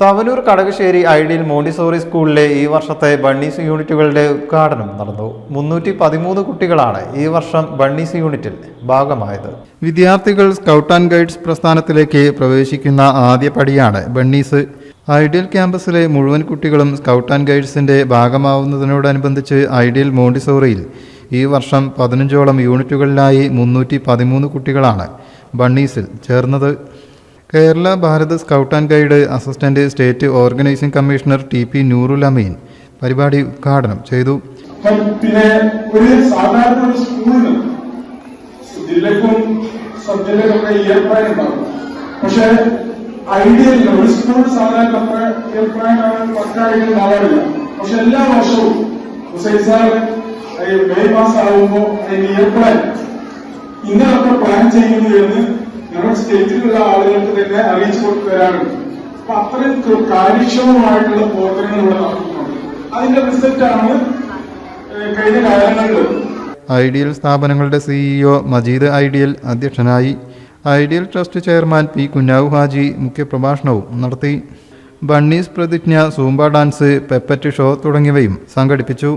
Thavanur Kadakassery ideal Montessori സ്കൂളിലെ ഈ വർഷത്തെ ബണ്ണീസ് യൂണിറ്റുകളുടെ ഉദ്ഘാടനം നടന്നു. മുന്നൂറ്റി പതിമൂന്ന് കുട്ടികളാണ് ഈ വർഷം ബണ്ണീസ് യൂണിറ്റിൽ ഭാഗമായത്. വിദ്യാർത്ഥികൾ സ്കൗട്ട് ആൻഡ് ഗൈഡ്സ് പ്രസ്ഥാനത്തിലേക്ക് പ്രവേശിക്കുന്ന ആദ്യ പടിയാണ് ബണ്ണീസ്. ഐഡിയൽ ക്യാമ്പസിലെ മുഴുവൻ കുട്ടികളും സ്കൗട്ട് ആൻഡ് ഗൈഡ്സിന്റെ ഭാഗമാവുന്നതിനോടനുബന്ധിച്ച് ഐഡിയൽ മോണ്ടിസോറിയിൽ ഈ വർഷം പതിനഞ്ചോളം യൂണിറ്റുകളിലായി മുന്നൂറ്റി പതിമൂന്ന് കുട്ടികളാണ് ബണ്ണീസിൽ ചേർന്നത്. Kerala Bharat scout and guide assistant state organising commissioner T P Noorul Ameen പരിപാടി ഉദ്ഘാടനം ചെയ്തു. പിന്നെ ഒരു സാധാരണ ഒരു സ്കൂളിന് ജില്ലക്കും സബ് ജില്ലക്കൊക്കെ ഇയർ പ്ലാൻ പക്ഷെ ഐഡിയലില്ല ഒരു സ്കൂൾ സാധാരണ അത്ര ഇയർ പ്ലാൻ പക്കായിട്ട് ഉണ്ടാവാറില്ല. പക്ഷെ എല്ലാ വർഷവും ഹുസൈൻ സാർ മെയ് മാസം ആകുമ്പോൾ ഇയർ പ്ലാൻ ചെയ്യുന്നു എന്ന് ഞങ്ങളുടെ സ്റ്റേറ്റിലുള്ള ആളുകൾക്ക് തന്നെ അറിയിച്ചു കൊടുത്തു വരാറുണ്ട് അപ്പൊ അത്രയും കാര്യക്ഷമമായിട്ടുള്ള പ്രവർത്തനങ്ങൾ ഇവിടെ നടക്കുന്നുണ്ട്. അതിന്റെ റിസൾട്ടാണ് കഴിഞ്ഞ കാലങ്ങളിൽ. ഐഡിയൽ സ്ഥാപനങ്ങളുടെ സിഇഒ മജീദ് ഐഡിയൽ അധ്യക്ഷനായി ideal trust chairman P Kunhavu Haji മുഖ്യപ്രഭാഷണവും നടത്തി. ബണ്ണീസ് പ്രതിജ്ഞ സൂംബ ഡാൻസ് പെപ്പറ്റ് ഷോ തുടങ്ങിയവയും സംഘടിപ്പിച്ചു.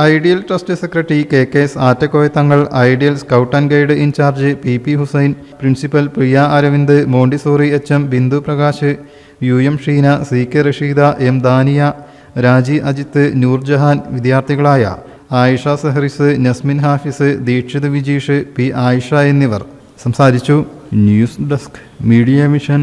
Ideal trust secretary K K S Attakoya Thangal ideal scout and guide in-charge P P Hussain principal Priya Aravind Montessori H M Bindu Prakash U M Sheena C K Rasheeda M Dania Raji Ajith Noorjahan വിദ്യാർത്ഥികളായ Ayisha സെഹറിസ് Nasmin Hafiz Dikshit Vijeesh P Ayisha എന്നിവർ. സംസാരിച്ചു. News desk media mission.